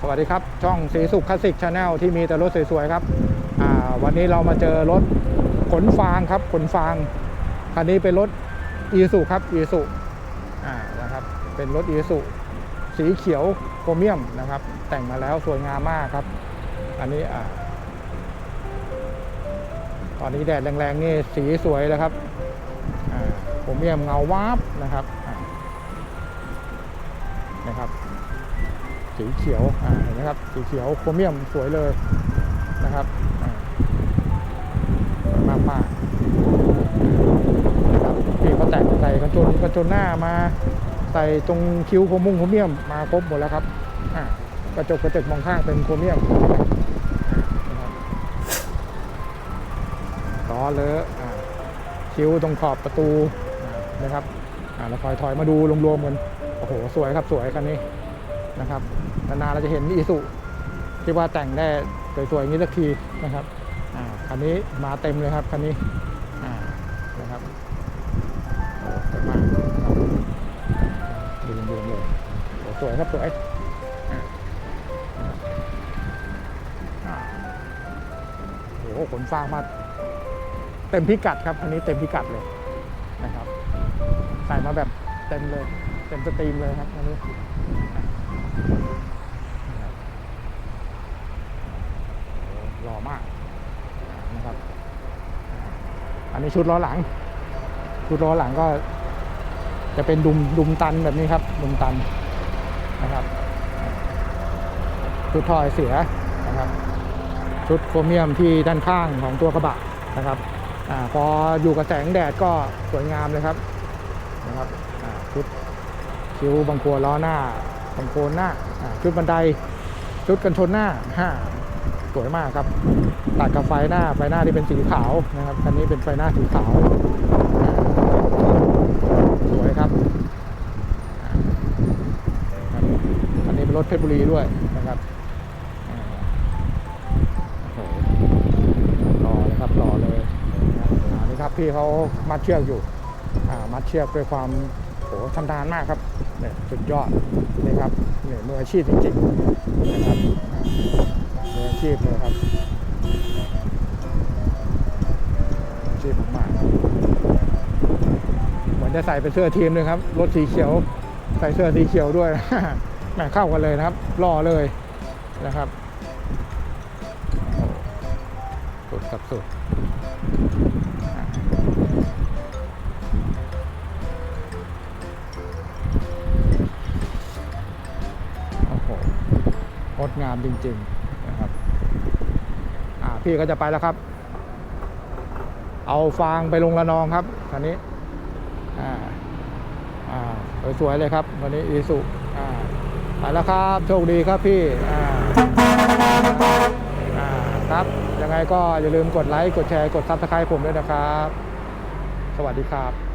สวัสดีครับ ช่องสีสุขคลาสสิกชาแนลที่มีแต่รถสวยๆครับอ่าวันนี้เรามาเจอรถขนฟางครับขนฟางคันนี้เป็นรถอีสุครับอีสุอ่านะครับเป็นรถอีสุสีเขียวโครเมียมนะครับ แต่งมาแล้วสวยงามมากครับ อันนี้อ่าตอนนี้แดดแรงๆนี่สีสวยแล้วครับอ่าโครเมียมเงาวาบนะครับนะครับ สีเขียวอ่าเห็นไหมครับสีเขียวโครเมียมสวยเลยนะครับมากมากนะครับพี่เขาแต่งใส่กระจนกระจนหน้ามาใส่ตรงคิ้วโครมุ่งโครเมียมมาครบหมดแล้วครับอ่ากระจกกระจกมองข้างเป็นโครเมียมนะครับร้อเลอะคิ้วตรงขอบประตูนะครับอ่าเราถอยถอยมาดูรวมๆกันโอ้โห สวยครับสวยคันนี้ นะครับนานๆเราจะเห็นอีสุที่ว่าแต่งได้สวยๆอย่างนี้สักทีนะครับอ่าคันนี้มาเต็มเลยครับคันนี้อ่านะครับโอ้สวยมากครับดูรวมๆเลยโอ้สวยครับสวยอ่าอ่าโอ้โหขนฟางมาเต็มพิกัดครับคันนี้เต็มพิกัดเลยนะครับ ใส่มาแบบเต็มเลย เต็มสตรีมเลยครับคันนี้ หล่อมากนะครับ อันนี้ชุดล้อหลัง ชุดล้อหลังก็ จะเป็นดุมดุมตันแบบนี้ครับ ดุมตันนะครับ ชุดทอยเสียนะครับ ชุดโครเมียมที่ด้านข้างของตัวกระบะนะครับอพออยู่กับแสงแดดก็สวยงามเลยครับนะครับชุดคิ้วบางคัวล้อหน้า บางโคนหน้าชุดบันได ชุดกันชนหน้าสวยมากครับตัดกับไฟหน้าไฟหน้าที่เป็นสีขาวนะครับคันนี้เป็นไฟหน้าสีขาวสวยครับอันนี้เป็นรถเพชรบุรีด้วยนะครับอ่าโอ้โหรอเลยครับรอเลยนี่ครับพี่เขามัดเชือกอยู่อ่ามัดเชือกด้วยความโหชำนาญมากครับ เนี่ยสุดยอดนี่ครับเนี่ยมืออาชีพจริงๆนะครับมืออาชีพเลยครับอาชีพมากเหมือนจะใส่เป็นเสื้อทีมเลยครับรถสีเขียวใส่เสื้อสีเขียวด้วยแหมเข้ากันเลยนะครับรอเลยนะครับสุดครับสุด หงดงามจริงๆนะครับอ่าพี่ก็จะไปแล้วครับ เอาฟางไปลงระนองครับคันนี้อ่าอ่าสวยๆเลยครับวันนี้อีสุอ่าไปแล้วครับโชคดีครับพี่อ่าอ่าครับยังไงก็อย่าลืมกดไลค์กดแชร์กดซับสไครต์ผมด้วยนะครับ สวัสดีครับ